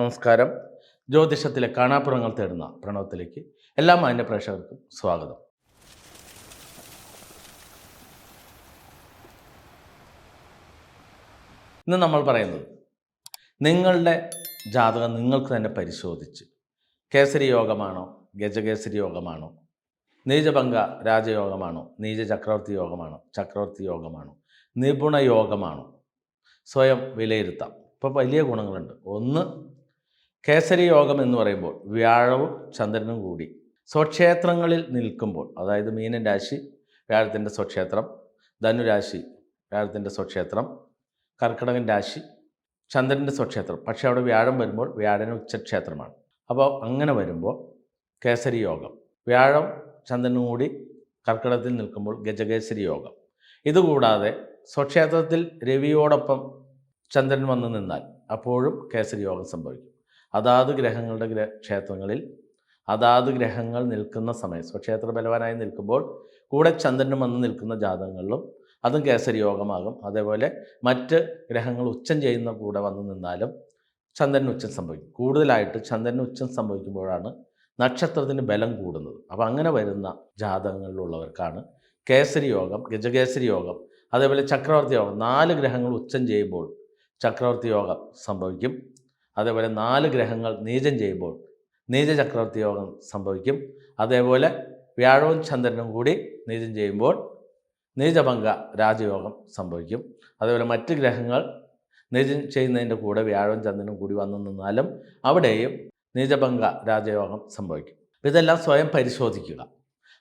നമസ്കാരം. ജ്യോതിഷത്തിലെ കാണാപ്പുറങ്ങൾ തേടുന്ന പ്രണവത്തിലേക്ക് എല്ലാ മാന്യ പ്രേക്ഷകർക്കും സ്വാഗതം. ഇന്ന് നമ്മൾ പറയുന്നത് നിങ്ങളുടെ ജാതകം നിങ്ങൾക്ക് തന്നെ പരിശോധിച്ച് കേസരി യോഗമാണോ ഗജകേസരി യോഗമാണോ നീചഭംഗ രാജയോഗമാണോ നീച ചക്രവർത്തി യോഗമാണോ ചക്രവർത്തി യോഗമാണോ നിപുണ യോഗമാണോ? സ്വയം വിലയിരുത്താം. ഇപ്പോൾ വലിയ ഗുണങ്ങളുണ്ട്. ഒന്ന് കേസരി യോഗം എന്ന് പറയുമ്പോൾ വ്യാഴവും ചന്ദ്രനും കൂടി. സ്വക്ഷേത്രങ്ങളിൽ നിൽക്കുമ്പോൾ അതായത് മീനൻ രാശി വ്യാഴത്തിന്റെ സ്വക്ഷേത്രം ധനുരാശി വ്യാഴത്തിന്റെ സ്വക്ഷേത്രം കർക്കിടകൻ രാശി ചന്ദ്രന്റെ സ്വക്ഷേത്രം. പക്ഷേ അവിടെ വ്യാഴം വരുമ്പോൾ വ്യാഴന ഉച്ചക്ഷേത്രമാണ്. അപ്പോൾ അങ്ങനെ വരുമ്പോൾ കേസരി യോഗം. വ്യാഴം ചന്ദ്രനും കൂടി കർക്കിടകത്തിൽ നിൽക്കുമ്പോൾ ഗജകേസരി യോഗം. ഇതുകൂടാതെ സ്വക്ഷേത്രത്തിൽ രവിയോടൊപ്പം ചന്ദ്രൻ വന്നു നിന്നാൽ അപ്പോഴും കേസരി യോഗം സംഭവിക്കും. അതാത് ഗ്രഹങ്ങളുടെ ഗ്രഹ ക്ഷേത്രങ്ങളിൽ അതാത് ഗ്രഹങ്ങൾ നിൽക്കുന്ന സമയം സ്വക്ഷേത്ര ബലവാനായി നിൽക്കുമ്പോൾ കൂടെ ചന്ദ്രനും വന്ന് നിൽക്കുന്ന ജാതകങ്ങളിലും അതും കേസരി യോഗമാകും അതേപോലെ മറ്റ് ഗ്രഹങ്ങൾ ഉച്ചം ചെയ്യുന്ന കൂടെ വന്ന് നിന്നാലും ചന്ദ്രൻ ഉച്ചം സംഭവിക്കും. കൂടുതലായിട്ട് ചന്ദ്രൻ ഉച്ചം സംഭവിക്കുമ്പോഴാണ് നക്ഷത്രത്തിന് ബലം കൂടുന്നത്. അപ്പോൾ അങ്ങനെ വരുന്ന ജാതകങ്ങളിലുള്ളവർക്കാണ് കേസരി യോഗം ഗജകേസരി യോഗം അതേപോലെ ചക്രവർത്തി യോഗം നാല് ഗ്രഹങ്ങൾ ഉച്ചം ചെയ്യുമ്പോൾ ചക്രവർത്തി യോഗം സംഭവിക്കും. അതേപോലെ നാല് ഗ്രഹങ്ങൾ നീചം ചെയ്യുമ്പോൾ നീച ചക്രവർത്തി യോഗം സംഭവിക്കും. അതേപോലെ വ്യാഴവും ചന്ദ്രനും കൂടി നീചം ചെയ്യുമ്പോൾ നീചഭംഗ രാജയോഗം സംഭവിക്കും. അതേപോലെ മറ്റ് ഗ്രഹങ്ങൾ നീചം ചെയ്യുന്നതിന്റെ കൂടെ വ്യാഴവും ചന്ദ്രനും കൂടി വന്നു നിന്നാലും അവിടെയും നീചഭംഗ രാജയോഗം സംഭവിക്കും. ഇതെല്ലാം സ്വയം പരിശോധിക്കുക.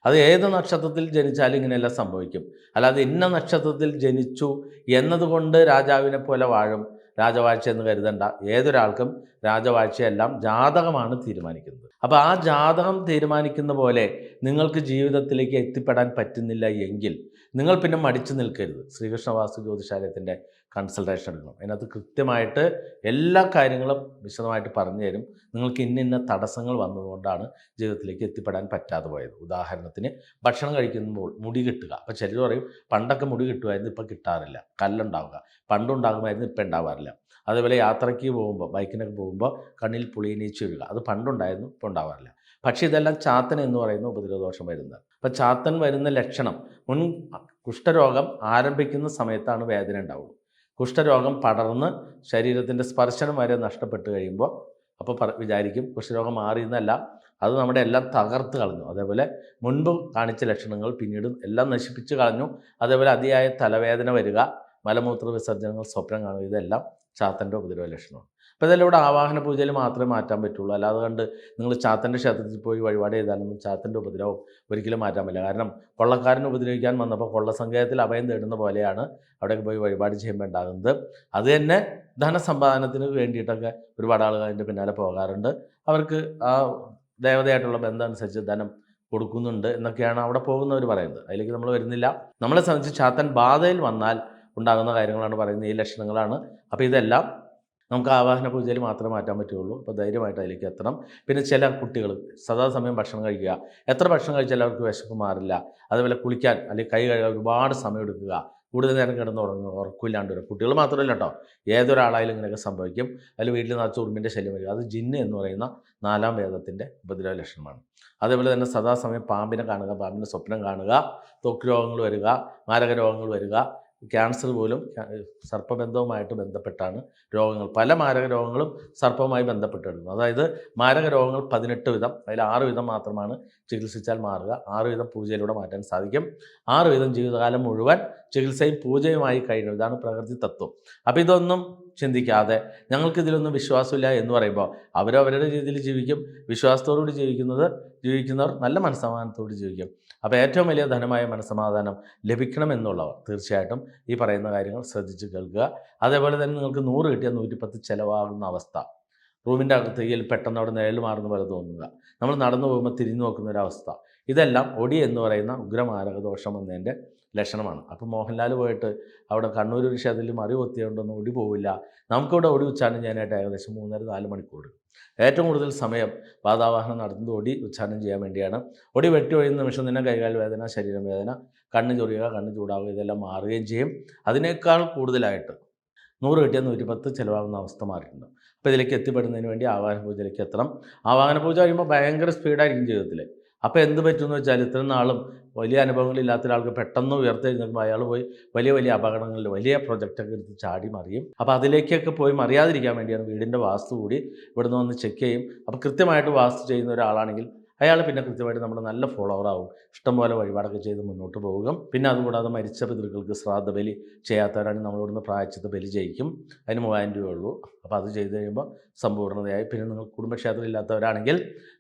അത് ഏത് നക്ഷത്രത്തിൽ ജനിച്ചാലും ഇങ്ങനെയെല്ലാം സംഭവിക്കും. അല്ലാതെ ഇന്ന നക്ഷത്രത്തിൽ ജനിച്ചു എന്നതുകൊണ്ട് രാജാവിനെ പോലെ വാഴും രാജവാഴ്ച എന്ന് കരുതണ്ട. ഏതൊരാൾക്കും രാജവാഴ്ചയെല്ലാം ജാതകമാണ് തീരുമാനിക്കുന്നത്. അപ്പോൾ ആ ജാതകം തീരുമാനിക്കുന്ന പോലെ നിങ്ങൾക്ക് ജീവിതത്തിലേക്ക് എത്തിപ്പെടാൻ പറ്റുന്നില്ല എങ്കിൽ നിങ്ങൾ പിന്നെ മടിച്ചു നിൽക്കരുത്. ശ്രീകൃഷ്ണ ജ്യോതിശാലയത്തിന്റെ കൺസൾട്ടേഷൻ എടുക്കണം അതിനകത്ത് കൃത്യമായിട്ട് എല്ലാ കാര്യങ്ങളും വിശദമായിട്ട് പറഞ്ഞു തരും. നിങ്ങൾക്ക് ഇന്ന ഇന്ന തടസ്സങ്ങൾ വന്നതുകൊണ്ടാണ് ജീവിതത്തിലേക്ക് എത്തിപ്പെടാൻ പറ്റാതെ പോയത്. ഉദാഹരണത്തിന് ഭക്ഷണം കഴിക്കുമ്പോൾ മുടി കിട്ടുക. അപ്പോൾ ചിലർ പറയും പണ്ടൊക്കെ മുടി കിട്ടുമായിരുന്നു ഇപ്പോൾ കിട്ടാറില്ല. കല്ലുണ്ടാവുക. പണ്ടുണ്ടാകുമായിരുന്നു ഇപ്പം ഉണ്ടാവാറില്ല. അതേപോലെ യാത്രയ്ക്ക് പോകുമ്പോൾ ബൈക്കിനൊക്കെ പോകുമ്പോൾ കണ്ണിൽ പുളിയിനീച്ച് വീഴുക അത് പണ്ടുണ്ടായിരുന്നു ഇപ്പോൾ ഉണ്ടാവാറില്ല. പക്ഷേ ഇതെല്ലാം ചാത്തൻ എന്ന് പറയുന്ന ഉപദ്രവദോഷം വരുന്നത്. അപ്പോൾ ചാത്തൻ വരുന്ന ലക്ഷണം മുൻ കുഷ്ഠരോഗം ആരംഭിക്കുന്ന സമയത്താണ് വേദന ഉണ്ടാവുള്ളൂ കുഷ്ഠരോഗം പടർന്ന് ശരീരത്തിന്റെ സ്പർശനം വരെ നഷ്ടപ്പെട്ട് കഴിയുമ്പോൾ അപ്പോൾ പറ വിചാരിക്കും കുഷ്ഠരോഗം മാറിയെന്നല്ല അത് നമ്മുടെ എല്ലാം തകർത്ത് കളഞ്ഞു. അതേപോലെ മുൻപ് കാണിച്ച ലക്ഷണങ്ങൾ പിന്നീട് എല്ലാം നശിപ്പിച്ച് കളഞ്ഞു. അതേപോലെ അതിയായ തലവേദന വരിക മലമൂത്ര വിസർജനങ്ങൾ സ്വപ്നം കാണുക ഇതെല്ലാം ചാത്തന്റെ ഉപദ്രവ ലക്ഷണമാണ്. അപ്പോൾ ഇതെല്ലാം ഇവിടെ ആവാഹന പൂജയിൽ മാത്രമേ മാറ്റാൻ പറ്റുള്ളൂ. അല്ലാതെ കണ്ട് നിങ്ങൾ ചാത്തന്റെ ക്ഷേത്രത്തിൽ പോയി വഴിപാട് ചെയ്താലൊന്നും ചാത്തന്റെ ഉപദ്രവം ഒരിക്കലും മാറ്റാൻ പറ്റില്ല. കാരണം കൊള്ളക്കാരനെ ഉപദ്രവിക്കാൻ വന്നപ്പോൾ കൊള്ളസങ്കേതത്തിൽ അഭയം തേടുന്ന പോലെയാണ് അവിടെയൊക്കെ പോയി വഴിപാട് ചെയ്യുമ്പോൾ ഉണ്ടാകുന്നത്. അത് തന്നെ ധനസമ്പാദനത്തിന് വേണ്ടിയിട്ടൊക്കെ ഒരുപാട് ആളുകൾ അതിന്റെ പിന്നാലെ പോകാറുണ്ട്. അവർക്ക് ആ ദേവതയായിട്ടുള്ള ബന്ധം അനുസരിച്ച് ധനം കൊടുക്കുന്നുണ്ട് എന്നൊക്കെയാണ് അവിടെ പോകുന്നവർ പറയുന്നത്. അതിലേക്ക് നമ്മൾ വരുന്നില്ല. നമ്മളെ സംബന്ധിച്ച് ചാത്തൻ ബാധയിൽ വന്നാൽ ഉണ്ടാകുന്ന കാര്യങ്ങളാണ് പറയുന്നത്. ഈ ലക്ഷണങ്ങളാണ്. അപ്പോൾ ഇതെല്ലാം നമുക്ക് ആവാഹന പൂജയിൽ മാത്രമേ മാറ്റാൻ പറ്റുള്ളൂ അപ്പോൾ ധൈര്യമായിട്ട് അതിലേക്ക് എത്തണം. പിന്നെ ചില കുട്ടികൾ സദാസമയം ഭക്ഷണം കഴിക്കുക. എത്ര ഭക്ഷണം കഴിച്ചാലും അവർക്ക് വിശപ്പ് മാറില്ല. അതുപോലെ കുളിക്കാൻ അല്ലെങ്കിൽ കൈ കഴുകാൻ ഒരുപാട് സമയം എടുക്കുക. കൂടുതൽ നേരം കിടന്ന് ഉറങ്ങുക ഉറക്കില്ലാണ്ട് വരും കുട്ടികൾ മാത്രമല്ല കേട്ടോ. ഏതൊരാളായാലും ഇങ്ങനെയൊക്കെ സംഭവിക്കും. അതിൽ വീട്ടിൽ നിറച്ച് ഉറുമ്പിന്റെ ശല്യം വരിക. അത് ജിന്ന് എന്ന് പറയുന്ന നാലാം വേദത്തിന്റെ ഉപദ്രവ ലക്ഷണമാണ്. അതേപോലെ തന്നെ സദാസമയം പാമ്പിനെ കാണുക പാമ്പിന്റെ സ്വപ്നം കാണുക. ത്വക്ക് രോഗങ്ങൾ വരിക മാരക രോഗങ്ങൾ വരിക. ക്യാൻസർ പോലും സർപ്പബന്ധവുമായിട്ട് ബന്ധപ്പെട്ടാണ് രോഗങ്ങൾ. പല മാരക രോഗങ്ങളും സർപ്പവുമായി ബന്ധപ്പെട്ടിരുന്നു. അതായത് മാരക രോഗങ്ങൾ പതിനെട്ട് വിധം അതിൽ ആറ് വിധം മാത്രമാണ് ചികിത്സിച്ചാൽ മാറുക. ആറ് വിധം പൂജയിലൂടെ മാറ്റാൻ സാധിക്കും. ആറ് വിധം ജീവിതകാലം മുഴുവൻ ചികിത്സയും പൂജയുമായി കഴിഞ്ഞു. ഇതാണ് പ്രകൃതി തത്വം. അപ്പോൾ ഇതൊന്നും ചിന്തിക്കാതെ ഞങ്ങൾക്കിതിലൊന്നും വിശ്വാസമില്ല എന്ന് പറയുമ്പോൾ അവരവരുടെ രീതിയിൽ ജീവിക്കും. വിശ്വാസത്തോടുകൂടി ജീവിക്കുന്നത് ജീവിക്കുന്നവർ നല്ല മനസ്സമാധാനത്തോട് ജീവിക്കും. അപ്പോൾ ഏറ്റവും വലിയ ധനമായ മനസ്സമാധാനം ലഭിക്കണമെന്നുള്ളവർ തീർച്ചയായിട്ടും ഈ പറയുന്ന കാര്യങ്ങൾ ശ്രദ്ധിച്ച് കേൾക്കുക. അതേപോലെ തന്നെ നിങ്ങൾക്ക് നൂറ് കിട്ടിയാൽ നൂറ്റിപ്പത്ത് ചിലവാകുന്ന അവസ്ഥ. റൂമിന്റെ അകത്തേക്ക് പെട്ടെന്ന് അവിടെ നിഴൽ മാറുന്ന പോലെ തോന്നുക. നമ്മൾ നടന്നു പോകുമ്പോൾ തിരിഞ്ഞു നോക്കുന്ന ഒരു അവസ്ഥ. ഇതെല്ലാം ഒടി എന്ന് പറയുന്ന ഉഗ്രമാരക ദോഷം എന്നതിന്റെ ലക്ഷണമാണ്. അപ്പോൾ മോഹൻലാൽ പോയിട്ട് അവിടെ കണ്ണൂർ ഒരു ക്ഷേത്രത്തിൽ മറി കൊത്തിയതുകൊണ്ടൊന്നും ഒടി പോവില്ല. നമുക്കിവിടെ ഒടി ഉച്ചാരണം ചെയ്യാനായിട്ട് ഏകദേശം മൂന്നര നാല് മണിക്കൂർ. ഏറ്റവും കൂടുതൽ സമയം വാതാവാഹനം നടത്തുന്നത് ഒടി ഉച്ചാരണം ചെയ്യാൻ വേണ്ടിയാണ്. ഒടി വെട്ടി ഒഴിയുന്ന നിമിഷം തന്നെ കൈകാൽ വേദന ശരീരം വേദന കണ്ണ് ചൊറിയുക കണ്ണ് ചൂടാവുക ഇതെല്ലാം മാറുകയും ചെയ്യും. അതിനേക്കാൾ കൂടുതലായിട്ട് നൂറ് കിട്ടിയാൽ നൂറ്റിപ്പത്ത് ചിലവാകുന്ന അവസ്ഥ മാറിയിട്ടുണ്ട്. അപ്പോൾ ഇതിലേക്ക് എത്തിപ്പെടുന്നതിന് വേണ്ടി ആവാഹന പൂജയിലേക്ക് എത്തണം. ആവാഹന പൂജ കഴിയുമ്പോൾ ഭയങ്കര സ്പീഡായിരിക്കും ജീവിതത്തിൽ അപ്പോൾ എന്ത് പറ്റുമെന്ന് വെച്ചാൽ ഇത്രയും നാളും വലിയ അനുഭവങ്ങളില്ലാത്ത ഒരാൾക്ക് പെട്ടെന്ന് ഉയർത്തെഴുന്നേൽക്കുമ്പോൾ അയാൾ പോയി വലിയ വലിയ അപകടങ്ങളിൽ വലിയ പ്രൊജക്റ്റൊക്കെ എടുത്ത് ചാടി മറിയും. അപ്പോൾ അതിലേക്കൊക്കെ പോയി മറിയാതിരിക്കാൻ വേണ്ടിയാണ് വീടിന്റെ വാസ്തു കൂടി ഇവിടുന്ന് വന്ന് ചെക്ക് ചെയ്യും. അപ്പോൾ കൃത്യമായിട്ട് വാസ്തു ചെയ്യുന്ന ഒരാളാണെങ്കിൽ അയാൾ പിന്നെ കൃത്യമായിട്ട് നമ്മുടെ നല്ല ഫോളോവർ ആവും. ഇഷ്ടംപോലെ വഴിപാടൊക്കെ ചെയ്ത് മുന്നോട്ട് പോകും. പിന്നെ അതുകൂടാതെ മരിച്ച പിതൃക്കൾക്ക് ശ്രാദ്ധ ബലി ചെയ്യാത്തവരാണെങ്കിൽ നമ്മളിവിടുന്ന് പ്രായച്ചിത്ത ബലി ചെയ്യിക്കും അതിന് മൂവായിരം രൂപ ഉള്ളൂ. അപ്പോൾ അത് ചെയ്ത് കഴിയുമ്പോൾ സമ്പൂർണതയായി പിന്നെ നിങ്ങൾ കുടുംബക്ഷേത്രം ഇല്ലാത്തവരാണെങ്കിൽ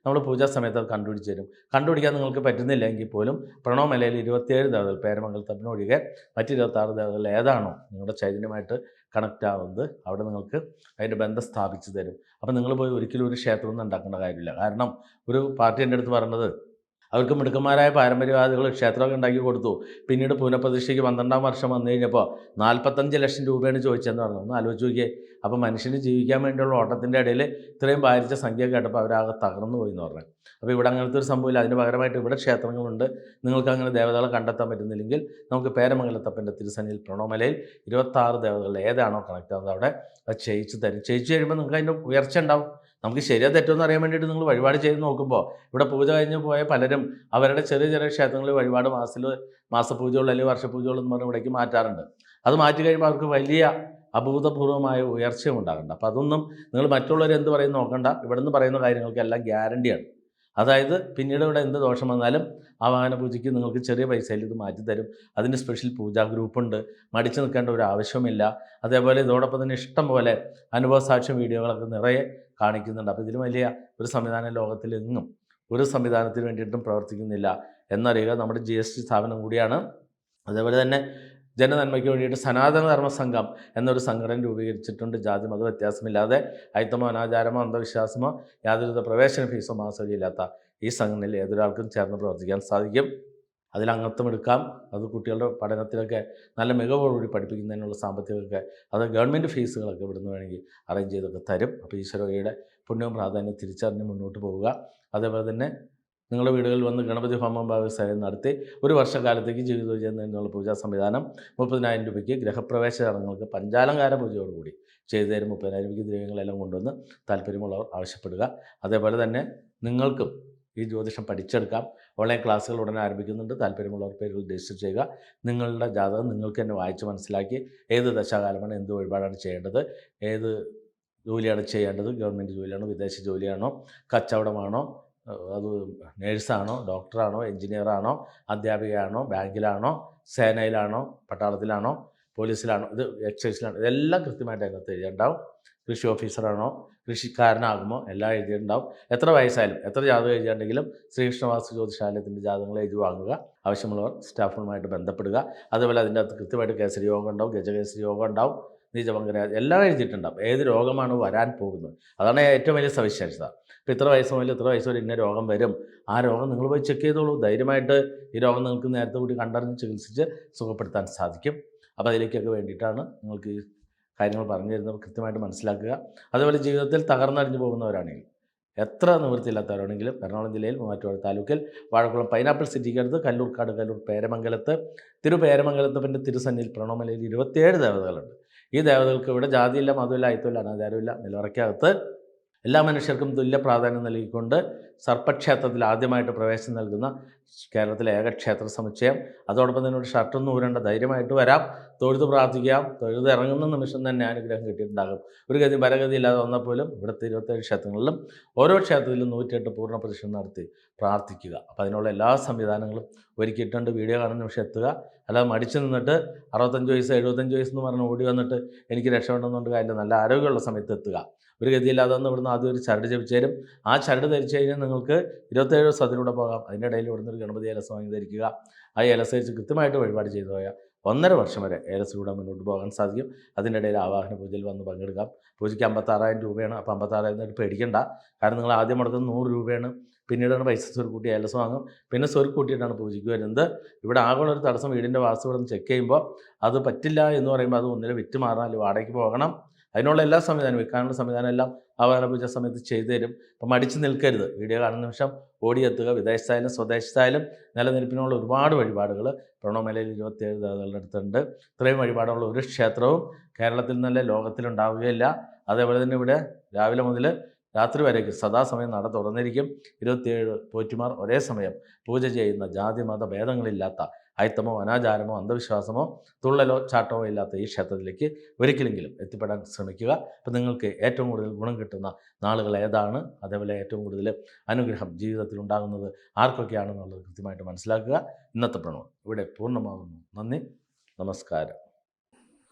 നമ്മൾ പൂജാ സമയത്ത് അത് കണ്ടുപിടിച്ച് തരും. കണ്ടുപിടിക്കാൻ നിങ്ങൾക്ക് പറ്റുന്നില്ലെങ്കിൽ പോലും പ്രണവമലയിൽ ഇരുപത്തിയേഴ് ദേവതകൾ പേരമംഗലത്തപ്പിന് മറ്റിരുപത്താറ് ദേവതകൾ ഏതാണോ നിങ്ങളുടെ ചൈതന്യമായിട്ട് കണക്റ്റ് ആവുന്നത് അവിടെ നിങ്ങൾക്ക് അതിന്റെ ബന്ധം സ്ഥാപിച്ചു തരും. അപ്പം നിങ്ങൾ പോയി ഒരിക്കലും ഒരു ക്ഷേത്രമൊന്നും ഉണ്ടാക്കേണ്ട കാര്യമില്ല. കാരണം ഒരു പാർട്ടി എന്റെ അടുത്ത് പറഞ്ഞത് അവർക്ക് മിടുക്കന്മാരായ പാരമ്പര്യവാദികൾ ക്ഷേത്രമൊക്കെ ഉണ്ടാക്കി കൊടുത്തു. പിന്നീട് പുനഃപ്രതിഷ്ഠയ്ക്ക് പന്ത്രണ്ടാം വർഷം വന്നു കഴിഞ്ഞപ്പോൾ നാൽപ്പത്തഞ്ച് ലക്ഷം രൂപയാണ് ചോദിച്ചതെന്ന് പറഞ്ഞു. ഒന്ന് ആലോചിച്ച് നോക്കിയേ. അപ്പോൾ മനുഷ്യന് ജീവിക്കാൻ വേണ്ടിയുള്ള ഓട്ടത്തിന്റെ ഇടയിൽ ഇത്രയും ഭാരിച്ച സംഖ്യ കേട്ടപ്പോൾ അവരാകെ തകർന്നു പോയി എന്ന് പറഞ്ഞു. അപ്പോൾ ഇവിടെ അങ്ങനത്തെ ഒരു സംഭവമില്ല. അതിന് പകരമായിട്ട് ഇവിടെ ക്ഷേത്രങ്ങളുണ്ട്. നിങ്ങൾക്ക് അങ്ങനെ ദേവതകളെ കണ്ടെത്താൻ പറ്റുന്നില്ലെങ്കിൽ നമുക്ക് പേരമംഗലത്തപ്പന്റെ തിരുസന്നിയിൽ പ്രണോമലയിൽ ഇരുപത്താറ് ദേവതകളിൽ ഏതാണോ കണക്ട് ആവുന്നത് അവിടെ. അത് ചെയ്യിച്ച് തരും. ചെയ്യിച്ച് കഴിയുമ്പോൾ നിങ്ങൾക്ക് അതിന്റെ ഉയർച്ച ഉണ്ടാവും. നമുക്ക് ശരിയോ തെറ്റോന്ന് അറിയാൻ വേണ്ടിയിട്ട് നിങ്ങൾ വഴിപാട് ചെയ്ത് നോക്കുമ്പോൾ ഇവിടെ പൂജ കഴിഞ്ഞ് പോയ പലരും അവരുടെ ചെറിയ ചെറിയ ക്ഷേത്രങ്ങളിൽ വഴിപാട് മാസത്തിൽ മാസപൂജകൾ അല്ലെങ്കിൽ വർഷപൂജകൾ എന്ന് പറഞ്ഞ് ഇവിടേക്ക് മാറ്റാറുണ്ട്. അത് മാറ്റി കഴിയുമ്പോൾ അവർക്ക് വലിയ അഭൂതപൂർവമായ ഉയർച്ചയും ഉണ്ടാകണ്ട അപ്പോൾ അതൊന്നും നിങ്ങൾ മറ്റുള്ളവർ എന്ത് പറയും നോക്കണ്ട. ഇവിടെ നിന്ന് പറയുന്ന കാര്യങ്ങൾക്കെല്ലാം ഗ്യാരണ്ടിയാണ് അതായത് പിന്നീട് ഇവിടെ എന്ത് ദോഷം വന്നാലും ആ വാഹന പൂജയ്ക്ക് നിങ്ങൾക്ക് ചെറിയ പൈസയിൽ ഇത് മാറ്റിത്തരും അതിന് സ്പെഷ്യൽ പൂജാ ഗ്രൂപ്പുണ്ട് മടിച്ചു നിൽക്കേണ്ട ഒരു ആവശ്യമില്ല അതേപോലെ ഇതോടൊപ്പം തന്നെ ഇഷ്ടം പോലെ അനുഭവസാക്ഷ്യം വീഡിയോകളൊക്കെ നിറയെ കാണിക്കുന്നുണ്ട്. അപ്പോൾ ഇതിലും വലിയ ഒരു സംവിധാനം ലോകത്തിൽ എങ്ങും ഒരു സംവിധാനത്തിന് വേണ്ടിയിട്ടും പ്രവർത്തിക്കുന്നില്ല എന്നറിയുക നമ്മുടെ ജി എസ് ടി സ്ഥാപനം കൂടിയാണ്. അതേപോലെ തന്നെ ജനനന്മയ്ക്ക് വേണ്ടിയിട്ട് സനാതന ധർമ്മ സംഘം എന്നൊരു സംഘടന രൂപീകരിച്ചിട്ടുണ്ട്. ജാതി മത വ്യത്യാസമില്ലാതെ അയിത്തമോ അനാചാരമോ അന്ധവിശ്വാസമോ യാതൊരുവിധ പ്രവേശന ഫീസോ മാസമില്ലാത്ത ഈ സംഘടനയിൽ ഏതൊരാൾക്കും ചേർന്ന് പ്രവർത്തിക്കാൻ സാധിക്കും. അതിൽ അംഗത്വം എടുക്കാം. അത് കുട്ടികളുടെ പഠനത്തിലൊക്കെ നല്ല മികവോടുകൂടി പഠിപ്പിക്കുന്നതിനുള്ള സാമ്പത്തികമൊക്കെ അത് ഗവൺമെന്റ് ഫീസുകളൊക്കെ ഇവിടുന്ന് വേണമെങ്കിൽ അറേഞ്ച് ചെയ്തൊക്കെ തരും. അപ്പോൾ ഈശ്വരയുടെ പുണ്യവും പ്രാധാന്യം തിരിച്ചറിഞ്ഞ് മുന്നോട്ട് പോവുക. അതേപോലെ തന്നെ നിങ്ങളുടെ വീടുകളിൽ വന്ന് ഗണപതി ഹോമം വ്യവസായം നടത്തി ഒരു വർഷക്കാലത്തേക്ക് ചെയ്യുന്നതിനുള്ള പൂജാ സംവിധാനം മുപ്പതിനായിരം രൂപയ്ക്ക് ഗ്രഹപ്രവേശ ചടങ്ങുകൾക്ക് പഞ്ചാലങ്കാര പൂജയോടുകൂടി ചെയ്തു തരും മുപ്പതിനായിരം രൂപയ്ക്ക് ദ്രവ്യങ്ങളെല്ലാം കൊണ്ടുവന്ന് താല്പര്യമുള്ളവർ ആവശ്യപ്പെടുക. അതേപോലെ തന്നെ നിങ്ങൾക്കും ഈ ജ്യോതിഷം പഠിച്ചെടുക്കാം. ഓൺലൈൻ ക്ലാസ്സുകൾ ഉടനെ ആരംഭിക്കുന്നുണ്ട്. താല്പര്യമുള്ളവർ പേരുകൾ രജിസ്റ്റർ ചെയ്യുക. നിങ്ങളുടെ ജാതകം നിങ്ങൾക്ക് തന്നെ വായിച്ച് മനസ്സിലാക്കി ഏത് ദശാകാലമാണ് എന്ത് വഴിപാടാണ് ചെയ്യേണ്ടത് ഏത് ജോലിയാണ് ചെയ്യേണ്ടത് ഗവൺമെന്റ് ജോലിയാണോ വിദേശ ജോലിയാണോ കച്ചവടമാണോ അത് നേഴ്സാണോ ഡോക്ടറാണോ എഞ്ചിനീയറാണോ അധ്യാപികയാണോ ബാങ്കിലാണോ സേനയിലാണോ പട്ടാളത്തിലാണോ പോലീസിലാണോ ഇത് എക്സൈസിലാണോ ഇതെല്ലാം കൃത്യമായിട്ട് അതിനകത്ത് എഴുതിയിട്ടുണ്ടാവും. കൃഷി ഓഫീസറാണോ കൃഷിക്കാരനാകുമോ എല്ലാം എഴുതിയിട്ടുണ്ടാവും. എത്ര വയസ്സായാലും എത്ര ജാതകം എഴുതിയിട്ടുണ്ടെങ്കിലും ശ്രീകൃഷ്ണവാസു ജ്യോതിശാലയത്തിന്റെ ജാതകങ്ങൾ എഴുതി വാങ്ങുക. ആവശ്യമുള്ളവർ സ്റ്റാഫുമായിട്ട് ബന്ധപ്പെടുക. അതുപോലെ അതിന്റെ അകത്ത് കൃത്യമായിട്ട് കേസരി യോഗം ഉണ്ടാവും ഗജകേസരി യോഗം ഉണ്ടാവും നീചഭങ്കര എല്ലാം എഴുതിയിട്ടുണ്ടാവും. ഏത് രോഗമാണ് വരാൻ പോകുന്നത്? അതാണ് ഏറ്റവും വലിയ സവിശേഷത. ഇപ്പോൾ ഇത്ര വയസ്സ് മുതൽ ഇത്ര വയസ്സ് വരെ ഇന്ന രോഗം വരും ആ രോഗം നിങ്ങൾ പോയി ചെക്ക് ചെയ്തോളൂ. ധൈര്യമായിട്ട് ഈ രോഗം നിങ്ങൾക്ക് നേരത്തെ കൂടി കണ്ടറിഞ്ഞ് ചികിത്സിച്ച് സുഖപ്പെടുത്താൻ സാധിക്കും. അപ്പോൾ അതിലേക്കൊക്കെ വേണ്ടിയിട്ടാണ് നിങ്ങൾക്ക് ഈ കാര്യങ്ങൾ പറഞ്ഞു തരുന്നത് കൃത്യമായിട്ട് മനസ്സിലാക്കുക. അതുപോലെ ജീവിതത്തിൽ തകർന്നടിഞ്ഞു പോകുന്നവരാണെങ്കിൽ എത്ര നിവൃത്തിയില്ലാത്തവരാണെങ്കിലും എറണാകുളം ജില്ലയിൽ മൂവാറ്റുപുഴ താലൂക്കിൽ വാഴക്കുളം പൈനാപ്പിൾ സിറ്റിക്കടുത്ത് കല്ലൂർക്കാട് കല്ലൂർ പേരമംഗലത്ത് തിരുപേരമംഗലത്തപ്പന്റെ തിരുസന്നിയിൽ പ്രണോമലയിൽ ഇരുപത്തിയേഴ് ദേവതകളുണ്ട്. ഈ ദേവതകൾക്ക് ഇവിടെ ജാതിയില്ല മതമില്ല അയത്തമില്ല അനാചാരമില്ല നിലവറയ്ക്കകത്ത് എല്ലാ മനുഷ്യർക്കും തുല്യ പ്രാധാന്യം നൽകിക്കൊണ്ട് സർപ്പക്ഷേത്രത്തിൽ ആദ്യമായിട്ട് പ്രവേശനം നൽകുന്ന കേരളത്തിലെ ഏക ക്ഷേത്ര സമുച്ചയം. അതോടൊപ്പം തന്നെ ഒരു ഷർട്ടൊന്നും ഊരേണ്ട ധൈര്യമായിട്ട് വരാം. തൊഴുത് പ്രാർത്ഥിക്കാം. തൊഴുത് ഇറങ്ങുന്ന നിമിഷം തന്നെ അനുഗ്രഹം കിട്ടിയിട്ടുണ്ടാകും. ഒരു ഗതി ഭരഗതി ഇല്ലാതെ വന്നപ്പോലും ഇവിടുത്തെ ഇരുപത്തേഴ് ക്ഷേത്രങ്ങളിലും ഓരോ ക്ഷേത്രത്തിലും നൂറ്റിയെട്ട് പൂർണ പ്രദക്ഷിണം നടത്തി പ്രാർത്ഥിക്കുക. അപ്പോൾ അതിനുള്ള എല്ലാ സംവിധാനങ്ങളും ഒരുക്കിയിട്ടുണ്ട്. വീഡിയോ കാണുന്ന നിമിഷം എത്തുക. അല്ലാതെ മടിച്ചു നിന്നിട്ട് അറുപത്തഞ്ച് വയസ്സ് എഴുപത്തഞ്ച് വയസ്സെന്ന് പറഞ്ഞ് ഓടി വന്നിട്ട് എനിക്ക് രക്ഷപ്പെടണമെന്നുണ്ട് കാര്യമില്ല. നല്ല ആരോഗ്യമുള്ള സമയത്ത് എത്തുക. ഒരു ഗതിയില്ലാതെ വന്ന് ഇവിടുന്ന് ആദ്യം ഒരു ചരട് ജപിച്ചു തരും. ആ ചരട് ധരിച്ചു കഴിഞ്ഞാൽ നിങ്ങൾക്ക് ഇരുപത്തേഴ് ദിവസത്തിലൂടെ പോകാം. അതിന്റെ ഇടയിൽ ഇവിടുന്ന് ഒരു ഗണപതി ഏലസ് വാങ്ങി ധരിക്കുക. ആ ഏലസ് ധരിച്ച് കൃത്യമായിട്ട് വഴിപാട് ചെയ്തു പോയാൽ ഒന്നര വർഷം വരെ ഏലസിലൂടെ മുന്നോട്ട് പോകാൻ സാധിക്കും. അതിന്റെ ഇടയിൽ ആവാഹന പൂജയിൽ വന്ന് പങ്കെടുക്കാം. പൂജയ്ക്ക് അമ്പത്താറായിരം രൂപയാണ്. അപ്പോൾ അമ്പത്താറായിരം രൂപ പേടിക്കണ്ട. കാരണം നിങ്ങൾ ആദ്യം മുടക്കുന്നത് നൂറ് രൂപയാണ്. പിന്നീടാണ് പൈസ സ്വരുക്കൂട്ടി ഏലസ് വാങ്ങും. പിന്നെ സ്വരുക്കൂട്ടിയിട്ടാണ് പൂജയ്ക്ക് വരുന്നത്. ഇവിടെ ആകുള്ള ഒരു തടസ്സം വീടിന്റെ വാസ്തു ഇവിടെ ചെക്ക് ചെയ്യുമ്പോൾ അത് പറ്റില്ല എന്ന് പറയുമ്പോൾ അത് ഒന്നിനെ വിറ്റ് മാറാൻ വാടകയ്ക്ക് പോകണം. അതിനുള്ള എല്ലാ സംവിധാനവും വിൽക്കാനുള്ള സംവിധാനം എല്ലാം പൂജ സമയത്ത് ചെയ്തു തരും. അപ്പം മടിച്ചു നിൽക്കരുത്. വീഡിയോ കാണുന്ന നിമിഷം ഓടിയെത്തുക. വിദേശത്തായാലും സ്വദേശത്തായാലും നിലനിൽപ്പിനുള്ള ഒരുപാട് വഴിപാടുകൾ പ്രണവമലയിൽ ഇരുപത്തിയേഴ് ദേവതകളുടെ അടുത്തുണ്ട്. ഇത്രയും വഴിപാടുള്ള ഒരു ക്ഷേത്രവും കേരളത്തിൽ നിന്നല്ല ലോകത്തിലുണ്ടാവുകയില്ല അതേപോലെ തന്നെ ഇവിടെ രാവിലെ മുതൽ രാത്രി വരേക്കും സദാസമയം നട തുറന്നിരിക്കും. ഇരുപത്തിയേഴ് പോറ്റുമാർ ഒരേ സമയം പൂജ ചെയ്യുന്ന ജാതി മത ഭേദങ്ങളില്ലാത്ത അയിത്തമോ അനാചാരമോ അന്ധവിശ്വാസമോ തുള്ളലോ ചാട്ടമോ ഇല്ലാത്ത ഈ ക്ഷേത്രത്തിലേക്ക് ഒരിക്കലെങ്കിലും എത്തിപ്പെടാൻ ശ്രമിക്കുക. അപ്പം നിങ്ങൾക്ക് ഏറ്റവും കൂടുതൽ ഗുണം കിട്ടുന്ന നാളുകൾ ഏതാണ്? അതേപോലെ ഏറ്റവും കൂടുതൽ അനുഗ്രഹം ജീവിതത്തിൽ ഉണ്ടാകുന്നത് ആർക്കൊക്കെയാണെന്നുള്ളത് കൃത്യമായിട്ട് മനസ്സിലാക്കുക. ഇന്നത്തെ പ്രണവം ഇവിടെ പൂർണമാകുന്നു. നന്ദി. നമസ്കാരം.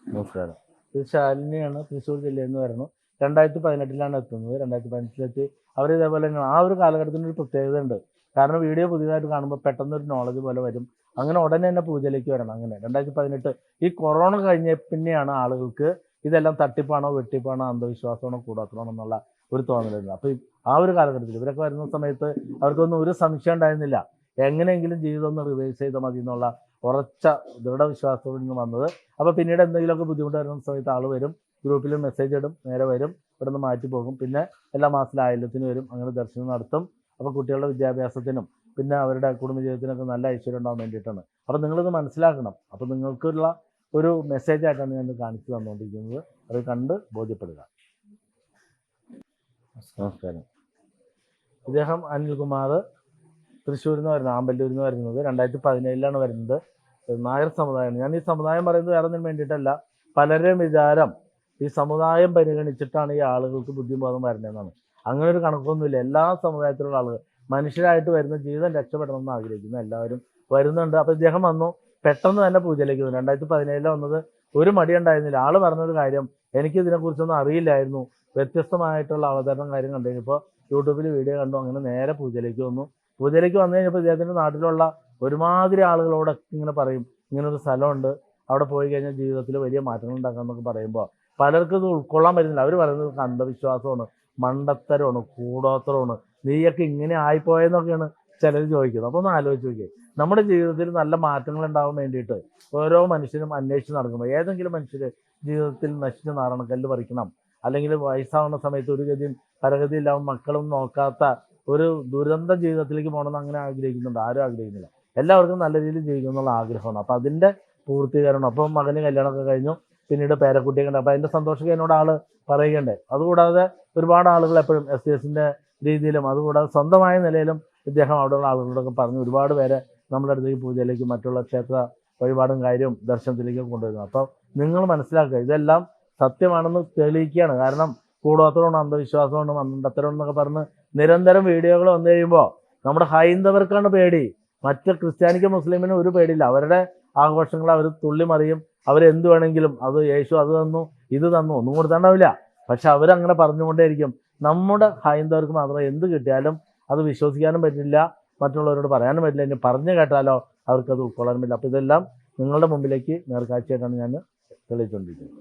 നമസ്കാരം. ഇത് ശാലിനിയാണ് തൃശ്ശൂർ ജില്ലയിൽ നിന്ന് വരുന്നു. രണ്ടായിരത്തി പതിനെട്ടിലാണ് എത്തുന്നത്. രണ്ടായിരത്തി പതിനെട്ടിലെത്തി അവർ ഇതേപോലെ ആ ഒരു കാലഘട്ടത്തിന് ഒരു പ്രത്യേകത ഉണ്ട് കാരണം വീഡിയോ പുതിയതായിട്ട് കാണുമ്പോൾ പെട്ടെന്ന് ഒരു നോളജ് പോലെ വരും. അങ്ങനെ ഉടനെ തന്നെ പൂജയിലേക്ക് വരണം. അങ്ങനെ. രണ്ടായിരത്തി പതിനെട്ട് ഈ കൊറോണ കഴിഞ്ഞ പിന്നെയാണ് ആളുകൾക്ക് ഇതെല്ലാം തട്ടിപ്പാണോ വെട്ടിപ്പാണോ അന്ധവിശ്വാസമാണോ കൂടാത്തണോ എന്നുള്ള ഒരു തോന്നലുണ്ട്. അപ്പോൾ ആ ഒരു കാലഘട്ടത്തിൽ ഇവരൊക്കെ വരുന്ന സമയത്ത് അവർക്കൊന്നും ഒരു സംശയം ഉണ്ടായിരുന്നില്ല. എങ്ങനെയെങ്കിലും ജീവിതം ഒന്ന് റിവേഴ്സ് ചെയ്താൽ മതി എന്നുള്ള ഉറച്ച ദൃഢവിശ്വാസത്തോടെ നിന്ന് വന്നത്. അപ്പോൾ പിന്നീട് എന്തെങ്കിലുമൊക്കെ ബുദ്ധിമുട്ട് വരുന്ന സമയത്ത് ആൾ വരും ഗ്രൂപ്പിൽ മെസ്സേജ് ഇടും നേരെ വരും ഇവിടെ നിന്ന് മാറ്റി പോകും പിന്നെ എല്ലാ മാസത്തിലും വരും അങ്ങനെ ദർശനം നടത്തും. അപ്പോൾ കുട്ടികളുടെ വിദ്യാഭ്യാസത്തിനും പിന്നെ അവരുടെ കുടുംബജീവിതത്തിനൊക്കെ നല്ല ഐശ്വര്യം ഉണ്ടാവാൻ വേണ്ടിയിട്ടാണ്. അപ്പോൾ നിങ്ങളിത് മനസ്സിലാക്കണം. അപ്പോൾ നിങ്ങൾക്കുള്ള ഒരു മെസ്സേജ് ആയിട്ടാണ് ഞാൻ കാണിച്ചു തന്നുകൊണ്ടിരിക്കുന്നത് അത് കണ്ട് ബോധ്യപ്പെടുക. നമസ്കാരം. ഇദ്ദേഹം അനിൽകുമാർ തൃശ്ശൂരിൽ നിന്ന് വരുന്നത് ആമ്പല്ലൂരിൽ നിന്ന് വരുന്നത്. രണ്ടായിരത്തി പതിനേഴിലാണ് വരുന്നത്. നായർ സമുദായമാണ്. ഞാൻ ഈ സമുദായം പറയുന്നത് വേറെ ഒന്നിനും വേണ്ടിയിട്ടല്ല. പലരുടെയും വിചാരം ഈ സമുദായം പരിഗണിച്ചിട്ടാണ് ഈ ആളുകൾക്ക് ബുദ്ധിബോധം വരുന്നതെന്നാണ് അങ്ങനെ ഒരു കണക്കൊന്നുമില്ല. എല്ലാ സമുദായത്തിലുള്ള ആളുകൾ മനുഷ്യരായിട്ട് വരുന്ന ജീവിതം രക്ഷപ്പെടണം എന്ന് ആഗ്രഹിക്കുന്ന. എല്ലാവരും വരുന്നുണ്ട്. അപ്പോൾ ഇദ്ദേഹം വന്നു. പെട്ടെന്ന് തന്നെ പൂജയിലേക്ക് വന്നു. രണ്ടായിരത്തി പതിനേഴിൽ വന്നത് ഒരു മടി ഉണ്ടായിരുന്നില്ല. ആൾ പറഞ്ഞൊരു കാര്യം എനിക്ക് ഇതിനെക്കുറിച്ചൊന്നും അറിയില്ലായിരുന്നു. വ്യത്യസ്തമായിട്ടുള്ള അവതരണം കാര്യം കണ്ടു കഴിഞ്ഞപ്പോൾ യൂട്യൂബിൽ വീഡിയോ കണ്ടു. അങ്ങനെ നേരെ പൂജയിലേക്ക് വന്നു. പൂജയിലേക്ക് വന്നു കഴിഞ്ഞപ്പോൾ ഇദ്ദേഹത്തിന്റെ നാട്ടിലുള്ള ഒരുമാതിരി ആളുകളോട് ഇങ്ങനെ പറയും. ഇങ്ങനൊരു സ്ഥലമുണ്ട്. അവിടെ പോയി കഴിഞ്ഞാൽ ജീവിതത്തിൽ വലിയ മാറ്റങ്ങൾ ഉണ്ടാക്കാം എന്നൊക്കെ പറയുമ്പോൾ പലർക്കും ഇത് ഉൾക്കൊള്ളാൻ പറ്റുന്നില്ല. അവർ പറയുന്നത് അന്ധവിശ്വാസമാണ് മണ്ടത്തരമാണ് കൂടോത്തരമാണ് നീയൊക്കെ ഇങ്ങനെ ആയിപ്പോയെന്നൊക്കെയാണ് ചിലർ ചോദിക്കുന്നത്. അപ്പോൾ ഒന്ന് ആലോചിച്ച് നോക്കിയേ. നമ്മുടെ ജീവിതത്തിൽ നല്ല മാറ്റങ്ങൾ ഉണ്ടാവാൻ വേണ്ടിയിട്ട് ഓരോ മനുഷ്യനും അന്വേഷിച്ച് നടക്കുമ്പോൾ ഏതെങ്കിലും മനുഷ്യർ ജീവിതത്തിൽ നശിച്ച നാരണക്കല്ല് പറിക്കണം. അല്ലെങ്കിൽ വയസ്സാവുന്ന സമയത്ത് ഒരു ഗതിയും പരഗതി ഇല്ലാവും മക്കളും നോക്കാത്ത ഒരു ദുരന്ത ജീവിതത്തിലേക്ക് പോകണമെന്ന് അങ്ങനെ ആഗ്രഹിക്കുന്നുണ്ട്. ആരും ആഗ്രഹിക്കുന്നില്ല. എല്ലാവർക്കും നല്ല രീതിയിൽ ജീവിക്കണം എന്നുള്ള ആഗ്രഹമാണ്. അപ്പോൾ അതിന്റെ പൂർത്തീകരണം. അപ്പം മകന് കല്യാണമൊക്കെ കഴിഞ്ഞു. പിന്നീട് പേരക്കുട്ടിയൊക്കെ ഉണ്ട്. അപ്പോൾ അതിന്റെ സന്തോഷമൊക്കെ എന്നോട് ആൾ പറയുകയുണ്ട് അതുകൂടാതെ ഒരുപാട് ആളുകൾ എപ്പോഴും എസ് സി എസിന്റെ രീതിയിലും അതുകൂടാതെ സ്വന്തമായ നിലയിലും ഇദ്ദേഹം അവിടെയുള്ള ആളുകളോടൊക്കെ പറഞ്ഞു ഒരുപാട് പേരെ നമ്മുടെ അടുത്തേക്ക് പൂജയിലേക്ക് മറ്റുള്ള ക്ഷേത്ര വഴിപാടും കാര്യവും ദർശനത്തിലേക്ക് കൊണ്ടുവരുന്നു. അപ്പോൾ നിങ്ങൾ മനസ്സിലാക്കുക ഇതെല്ലാം സത്യമാണെന്ന് തെളിയിക്കുകയാണ്. കാരണം കൂടോത്രമാണ് അന്ധവിശ്വാസമാണ് മണ്ടത്തരം എന്നൊക്കെ പറഞ്ഞ് നിരന്തരം വീഡിയോകൾ വന്നു കഴിയുമ്പോൾ നമ്മുടെ ഹൈന്ദവർക്കാണ് പേടി. മറ്റ് ക്രിസ്ത്യാനിക്ക് മുസ്ലിമിനും ഒരു പേടിയില്ല. അവരുടെ ആഘോഷങ്ങൾ അവർ തുള്ളി മറിയും അവരെന്ത് വേണമെങ്കിലും അത് യേശു അത് തന്നു ഇത് തന്നു ഒന്നും കൊടുത്താണ്ടാവില്ല. പക്ഷെ അവരങ്ങനെ പറഞ്ഞുകൊണ്ടേയിരിക്കും. നമ്മുടെ ഹൈന്ദവർക്ക് മാത്രം എന്ത് കിട്ടിയാലും അത് വിശ്വസിക്കാനും പറ്റില്ല മറ്റുള്ളവരോട് പറയാനും പറ്റില്ല ഇനി പറഞ്ഞു കേട്ടാലോ അവർക്കത് ഉൾക്കൊള്ളാനും പറ്റില്ല. അപ്പോൾ ഇതെല്ലാം നിങ്ങളുടെ മുമ്പിലേക്ക് നേർക്കാഴ്ചയായിട്ടാണ് ഞാൻ തെളിയിച്ചുകൊണ്ടിരിക്കുന്നത്